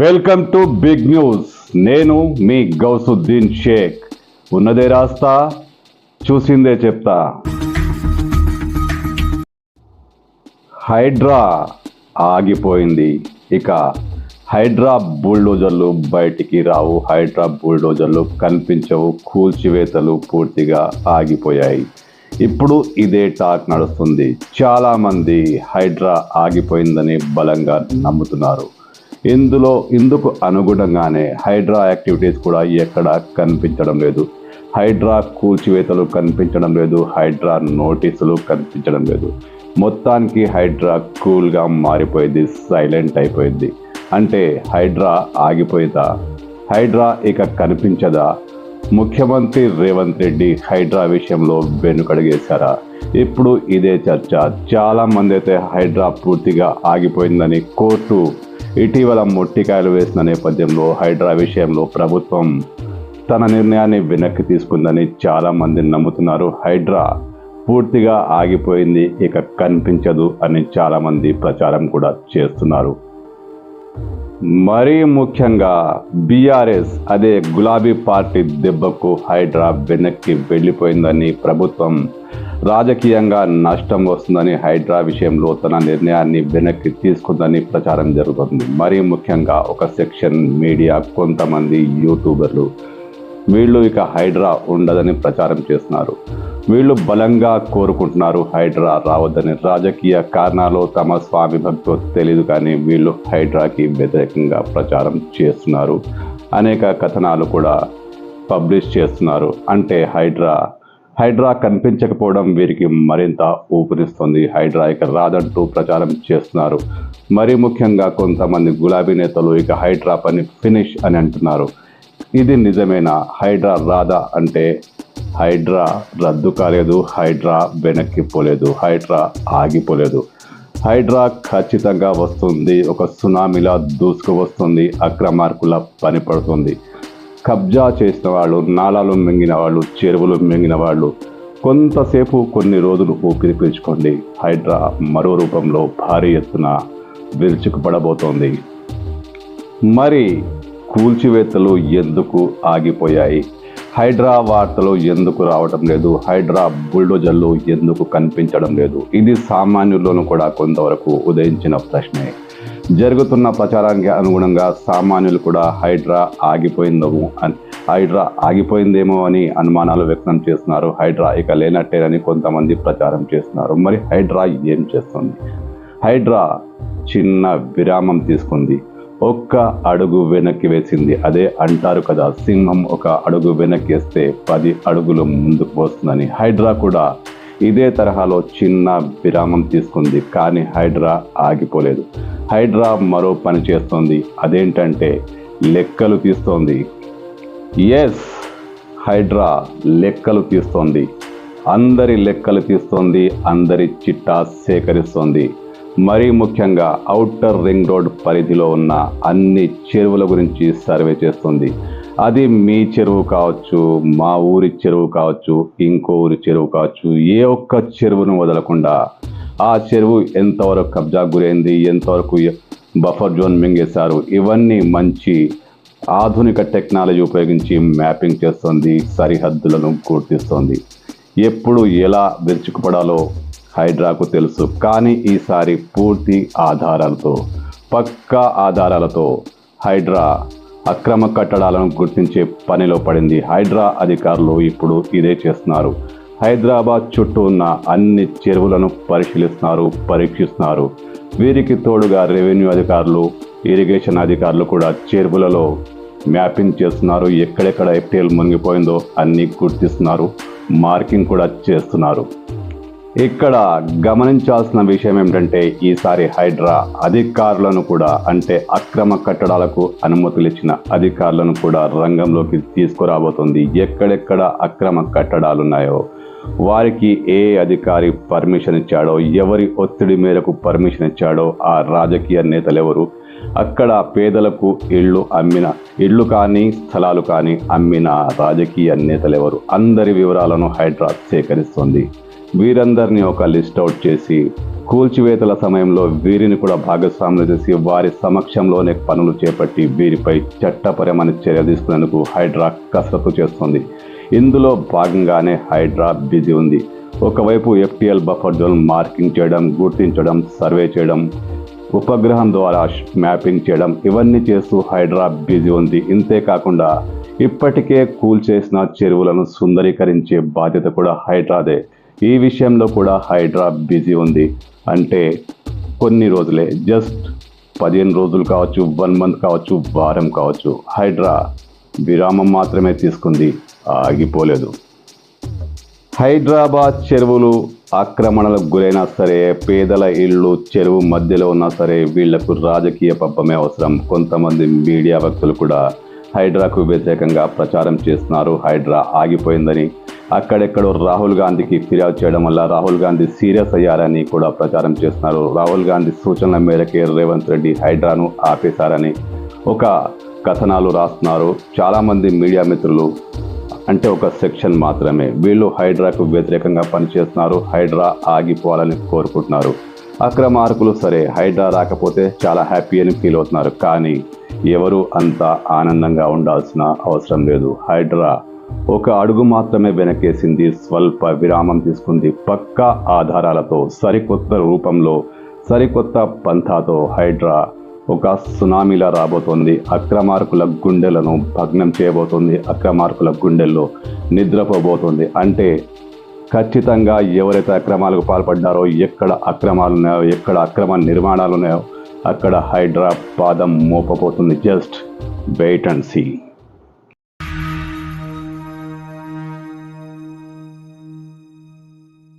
Welcome to big news. నేను మీ గౌసుద్దీన్ షేక్. ఉన్నదే రాస్తా చూసిందే చెప్తా. హైడ్రా ఆగిపోయింది. ఇక హైడ్రా బుల్డోజర్లు బయటికి రావు. హైడ్రా బుల్డోజర్లు కనిపించవు. కూల్చివేతలు పూర్తిగా ఆగిపోయాయి. ఇప్పుడు ఇదే టాక్ నడుస్తుంది. చాలామంది హైడ్రా ఆగిపోయిందని బలంగా నమ్ముతున్నారు. ఇందులో ఇందుకు అనుగుణంగానే హైడ్రా యాక్టివిటీస్ కూడా ఎక్కడ కనిపించడం లేదు. హైడ్రా కూల్చివేతలు కనిపించడం లేదు. హైడ్రా నోటీసులు కనిపించడం లేదు. మొత్తానికి హైడ్రా కూల్గా మారిపోయింది సైలెంట్ అయిపోయింది. అంటే హైడ్రా ఆగిపోయిందా? హైడ్రా ఇక కనిపించదా? ముఖ్యమంత్రి రేవంత్ రెడ్డి హైడ్రా విషయంలో వెనుకడుగేశారా? ఇప్పుడు ఇదే చర్చ. చాలామంది అయితే హైడ్రా పూర్తిగా ఆగిపోయిందని కోర్టు ఇటీవల మొట్టికాయలు వేసిన నేపథ్యంలో హైడ్రా విషయంలో ప్రభుత్వం తన నిర్ణయాన్ని వెనక్కి తీసుకుందని చాలామంది నమ్ముతున్నారు. హైడ్రా పూర్తిగా ఆగిపోయింది ఇక కనిపించదు అని చాలామంది ప్రచారం కూడా చేస్తున్నారు. మరీ ముఖ్యంగా బీఆర్ఎస్ అదే గులాబీ పార్టీ దెబ్బకు హైడ్రా వెనక్కి వెళ్ళిపోయిందని ప్రభుత్వం రాజకీయంగా నష్టం వస్తుందని హైడ్రా విషయంలో తన నిర్ణయాన్ని వెనక్కి తీసుకుందని ప్రచారం జరుగుతుంది. మరీ ముఖ్యంగా ఒక సెక్షన్ మీడియా కొంతమంది యూట్యూబర్లు. వీళ్ళు ఇక హైడ్రా ఉండదని ప్రచారం చేస్తున్నారు. వీళ్ళు బలంగా కోరుకుంటున్నారు హైడ్రా రావద్దని. రాజకీయ కారణాలు తమ స్వామి భక్తో తెలియదు కానీ వీళ్ళు హైడ్రాకి వ్యతిరేకంగా ప్రచారం చేస్తున్నారు. అనేక కథనాలు కూడా పబ్లిష్ చేస్తున్నారు. అంటే హైడ్రా హైడ్రా కనిపించకపోవడం వీరికి మరింత ఊపిరిస్తుంది. హైడ్రా ఇక రాదంటూ ప్రచారం చేస్తున్నారు. మరీ ముఖ్యంగా కొంతమంది గులాబీ నేతలు ఇక హైడ్రా పని ఫినిష్ అని అంటున్నారు. ఇది నిజమేనా? హైడ్రా రాదా అంటే హైడ్రా రద్దు కాలేదు హైడ్రా వెనక్కి పోలేదు హైడ్రా ఆగిపోలేదు. హైడ్రా ఖచ్చితంగా వస్తుంది ఒక సునామీలా దూసుకు వస్తుంది అక్రమార్కుల పని పడుతుంది. కబ్జా చేసిన వాళ్ళు నాళాలు మింగిన వాళ్ళు చెరువులు మింగిన వాళ్ళు కొంతసేపు కొన్ని రోజులు ఊపిరి పీల్చుకోండి. హైడ్రా మరో రూపంలో భారీ ఎత్తున విరుచుకుపడబోతోంది. మరి కూల్చివేతలు ఎందుకు ఆగిపోయాయి? హైడ్రా వార్తలు ఎందుకు రావటం లేదు? హైడ్రా బుల్డోజర్లు ఎందుకు కనిపించడం లేదు? ఇది సామాన్యుల్లోనూ కూడా కొంతవరకు ఉదయించిన ప్రశ్నే. జరుగుతున్న ప్రచారానికి అనుగుణంగా సామాన్యులు కూడా హైడ్రా ఆగిపోయిందేమో అని హైడ్రా ఆగిపోయిందేమో అని అనుమానాలు వ్యక్తం చేస్తున్నారు. హైడ్రా ఇక లేనట్టేనని కొంతమంది ప్రచారం చేస్తున్నారు. మరి హైడ్రా ఏం చేస్తుంది? హైడ్రా చిన్న విరామం తీసుకుంది. ఒక్క అడుగు వెనక్కి వేసింది. అదే అంటారు కదా సింహం ఒక అడుగు వెనక్కి వేస్తే పది అడుగులు ముందుకు వస్తుందని హైడ్రా కూడా ఇదే తరహాలో చిన్న విరామం తీసుకుంది కానీ హైడ్రా ఆగిపోలేదు. హైడ్రా మరో పని చేస్తోంది. అదేంటంటే లెక్కలు తీస్తోంది. ఎస్ హైడ్రా లెక్కలు తీస్తోంది. అందరి లెక్కలు తీస్తోంది అందరి చిట్టా సేకరిస్తోంది. మరీ ముఖ్యంగా ఔటర్ రింగ్ రోడ్ పరిధిలో ఉన్న అన్ని చెరువుల గురించి సర్వే చేస్తుంది. అది మీ చెరువు కావచ్చు మా ఊరి చెరువు కావచ్చు ఇంకో ఊరి చెరువు కావచ్చు ఏ ఒక్క చెరువును వదలకుండా ఆ చెరువు ఎంతవరకు కబ్జా గురైంది ఎంతవరకు బఫర్ జోన్ మింగేశారు ఇవన్నీ మంచి ఆధునిక టెక్నాలజీ ఉపయోగించి మ్యాపింగ్ చేస్తుంది సరిహద్దులను గుర్తిస్తుంది. ఎప్పుడు ఎలా విరుచుకుపడాలో హైడ్రాకు తెలుసు కానీ ఈసారి పూర్తి ఆధారాలతో పక్కా ఆధారాలతో హైడ్రా అక్రమ కట్టడాలను గుర్తించే పనిలో పడింది. హైడ్రా అధికారులు ఇప్పుడు ఇదే చేస్తున్నారు. హైదరాబాద్ చుట్టూ ఉన్న అన్ని చెరువులను పరిశీలిస్తున్నారు పరీక్షిస్తున్నారు. వీరికి తోడుగా రెవెన్యూ అధికారులు ఇరిగేషన్ అధికారులు కూడా చెరువులలో మ్యాపింగ్ చేస్తున్నారు. ఎక్కడెక్కడ ఎఫ్టీఎల్ మునిగిపోయిందో అన్నీ గుర్తిస్తున్నారు. మార్కింగ్ కూడా చేస్తున్నారు. ఇక్కడ గమనించాల్సిన విషయం ఏమిటంటే ఈసారి హైడ్రా అధికారులను కూడా అంటే అక్రమ కట్టడాలకు అనుమతులు ఇచ్చిన అధికారులను కూడా రంగంలోకి తీసుకురాబోతుంది. ఎక్కడెక్కడ అక్రమ కట్టడాలు ఉన్నాయో వారికి ఏ అధికారి పర్మిషన్ ఇచ్చాడో ఎవరి ఒత్తిడి మేరకు పర్మిషన్ ఇచ్చాడో ఆ రాజకీయ నేతలు ఎవరు అక్కడ పేదలకు ఇళ్ళు అమ్మిన ఇళ్ళు కానీ స్థలాలు కానీ అమ్మిన రాజకీయ నేతలు ఎవరు అందరి వివరాలను హైడ్రా సేకరిస్తుంది. వీరందరినీ ఒక లిస్ట్ అవుట్ చేసి కూల్చివేతల సమయంలో వీరిని కూడా భాగస్వాములు చేసి వారి సమక్షంలోనే పనులు చేపట్టి వీరిపై చట్టపరమైన చర్య తీసుకునేందుకు హైడ్రా కసరత్తు చేస్తుంది. ఇందులో భాగంగానే హైడ్రా బిజీ ఉంది. ఒకవైపు ఎఫ్టీఎల్ బఫర్ జోన్ మార్కింగ్ చేయడం గుర్తించడం సర్వే చేయడం ఉపగ్రహం ద్వారా మ్యాపింగ్ చేయడం ఇవన్నీ చేస్తూ హైడ్రా బిజీ ఉంది. ఇంతే కాకుండా ఇప్పటికే కూల్చేసిన చెరువులను సుందరీకరించే బాధ్యత కూడా హైడ్రాదే. ఈ విషయంలో కూడా హైడ్రా బిజీ ఉంది. అంటే కొన్ని రోజులే జస్ట్ పదిహేను రోజులు కావచ్చు వన్ మంత్ కావచ్చు వారం కావచ్చు హైడ్రా విరామం మాత్రమే తీసుకుంది ఆగిపోలేదు. హైదరాబాద్ చెరువులు ఆక్రమణలకు గురైనా సరే పేదల ఇళ్ళు చెరువు మధ్యలో ఉన్నా సరే వీళ్ళకు రాజకీయ పబ్బమే అవసరం. కొంతమంది మీడియా వ్యక్తులు కూడా హైడ్రాకు వ్యతిరేకంగా ప్రచారం చేస్తున్నారు. హైడ్రా ఆగిపోయిందని అక్కడెక్కడో రాహుల్ గాంధీకి ఫిర్యాదు చేయడం వల్ల రాహుల్ గాంధీ సీరియస్ అయ్యారని కూడా ప్రచారం చేస్తున్నారు. రాహుల్ గాంధీ సూచనల మేరకే రేవంత్ రెడ్డి హైడ్రాను ఆపేశారని ఒక కథనాలు రాస్తున్నారు. చాలామంది మీడియా మిత్రులు అంటే ఒక సెక్షన్ మాత్రమే వీళ్ళు హైడ్రాకు వ్యతిరేకంగా పనిచేస్తున్నారు. హైడ్రా ఆగిపోవాలని కోరుకుంటున్నారు. అక్రమార్కులు సరే హైడ్రా రాకపోతే చాలా హ్యాపీ అని ఫీల్ అవుతున్నారు. కానీ ఎవరు అంత ఆనందంగా ఉండాల్సిన అవసరం లేదు. హైడ్రా ఒక అడుగు మాత్రమే వెనకేసింది స్వల్ప విరామం తీసుకుంది. పక్కా ఆధారాలతో సరికొత్త రూపంలో సరికొత్త పంథాతో హైడ్రా ఒక సునామీలా రాబోతోంది. అక్రమార్కుల గుండెలను భగ్నం చేయబోతోంది. అక్రమార్కుల గుండెల్లో నిద్రపోబోతోంది. అంటే ఖచ్చితంగా ఎవరైతే అక్రమాలకు పాల్పడ్డారో ఎక్కడ అక్రమాలు ఉన్నాయో ఎక్కడ అక్రమ నిర్మాణాలు ఉన్నాయో అక్కడ హైడ్రా పాదం మోపబోతుంది. Just wait and see.